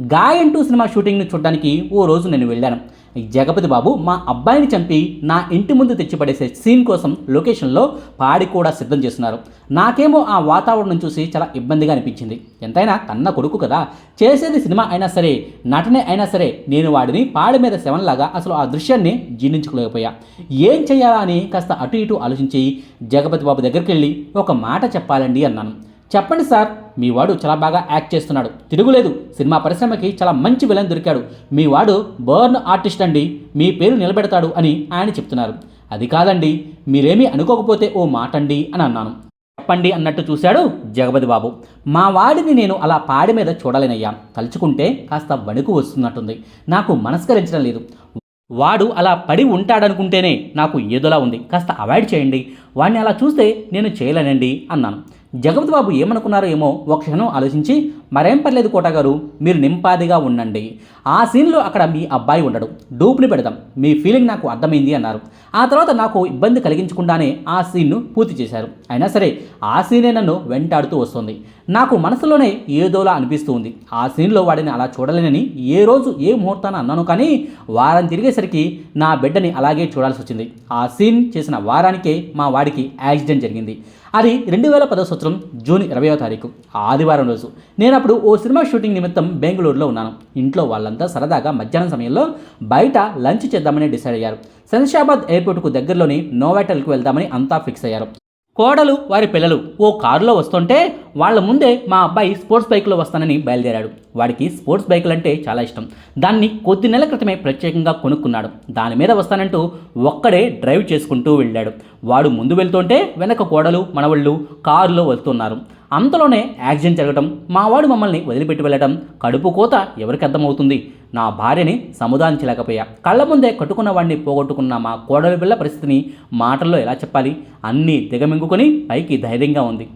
గాయన్ two cinema షూటింగ్ని చూడడానికి ఓ రోజు నేను వెళ్ళాను. జగపతి బాబు మా అబ్బాయిని చంపి నా ఇంటి ముందు తెచ్చిపడేసే సీన్ కోసం లొకేషన్లో పాడి కూడా సిద్ధం చేస్తున్నారు. నాకేమో ఆ వాతావరణం చూసి చాలా ఇబ్బందిగా అనిపించింది. ఎంతైనా కన్న కొడుకు కదా. చేసేది సినిమా అయినా సరే నటనే అయినా సరే నేను వాడిని పాడి మీద శవన్లాగా అసలు ఆ దృశ్యాన్ని జీర్ణించుకోలేకపోయా. ఏం చేయాలా అని కాస్త అటు ఇటు ఆలోచించి జగపతి బాబు దగ్గరికి వెళ్ళి ఒక మాట చెప్పాలండి అన్నాను. చెప్పండి సార్ మీ వాడు చాలా బాగా యాక్ట్ చేస్తున్నాడు. తిరుగులేదు. సినిమా పరిశ్రమకి చాలా మంచి విలన్ దొరికాడు. మీ వాడు బర్న్ ఆర్టిస్ట్ అండి. మీ పేరు నిలబెడతాడు అని ఆయన చెప్తున్నారు. అది కాదండి మీరేమీ అనుకోకపోతే ఓ మాట అండి అని అన్నాను. చెప్పండి అన్నట్టు చూశాడు జగపతి బాబు. మా వాడిని నేను అలా పాడి మీద చూడలేనయ్యా. తలుచుకుంటే కాస్త వణుకు వస్తున్నట్టుంది. నాకు మనస్కరించడం లేదు. వాడు అలా పడి ఉంటాడనుకుంటేనే నాకు ఏదోలా ఉంది. కాస్త అవాయిడ్ చేయండి. వాడిని అలా చూస్తే నేను చేయలేనండి అన్నాను. జగపతి బాబు ఏమనుకున్నారో ఏమో ఒక క్షణం ఆలోచించి మరేం పర్లేదు కోటగారు మీరు నింపాదిగా ఉండండి. ఆ సీన్లో అక్కడ మీ అబ్బాయి ఉండడు. డూప్ని పెడదాం. మీ ఫీలింగ్ నాకు అర్థమైంది అన్నారు. ఆ తర్వాత నాకు ఇబ్బంది కలిగించకుండానే ఆ సీన్ను పూర్తి చేశారు. అయినా సరే ఆ సీనే నన్ను వెంటాడుతూ వస్తుంది. నాకు మనసులోనే ఏదోలా అనిపిస్తూ ఉంది. ఆ సీన్లో వాడిని అలా చూడలేనని ఏ రోజు ఏ ముహూర్తాన అన్నాను కానీ వారం తిరిగేసరికి నా బిడ్డని అలాగే చూడాల్సి వచ్చింది. ఆ సీన్ చేసిన వారానికే మా వాడికి యాక్సిడెంట్ జరిగింది. అది రెండు వేల పదో సంవత్సరం జూన్ ఇరవయో తారీఖు ఆదివారం రోజు. నేను అప్పుడు ఓ సినిమా షూటింగ్ నిమిత్తం బెంగళూరులో ఉన్నాను. ఇంట్లో వాళ్ళంతా సరదాగా మధ్యాహ్నం సమయంలో బయట లంచ్ చేద్దామని డిసైడ్ అయ్యారు. శంషాబాద్ ఎయిర్పోర్ట్కు దగ్గరలోని నోవాటల్కి వెళ్దామని అంతా ఫిక్స్ అయ్యారు. కోడలు వారి పిల్లలు ఓ కారులో వస్తుంటే వాళ్ళ ముందే మా అబ్బాయి స్పోర్ట్స్ బైక్లో వస్తానని బయలుదేరాడు. వాడికి స్పోర్ట్స్ బైకులు అంటే చాలా ఇష్టం. దాన్ని కొద్ది నెలల క్రితమే ప్రత్యేకంగా కొనుక్కున్నాడు. దాని మీద వస్తానంటూ ఒక్కడే డ్రైవ్ చేసుకుంటూ వెళ్ళాడు. వాడు ముందు వెళ్తుంటే వెనక కోడలు మనవళ్ళు కారులో వెళ్తున్నారు. అంతలోనే యాక్సిడెంట్ జరగటం మావాడు మమ్మల్ని వదిలిపెట్టి వెళ్ళటం కడుపు కోత ఎవరికి అర్థమవుతుంది? నా భార్యని సముదాయించలేకపోయా కళ్ళ ముందే కట్టుకున్న వాడిని పోగొట్టుకున్న మా కోడలి పిల్ల పరిస్థితిని మాటల్లో ఎలా చెప్పాలి? అన్నీ దిగమింగుకొని పైకి ధైర్యంగా ఉంది.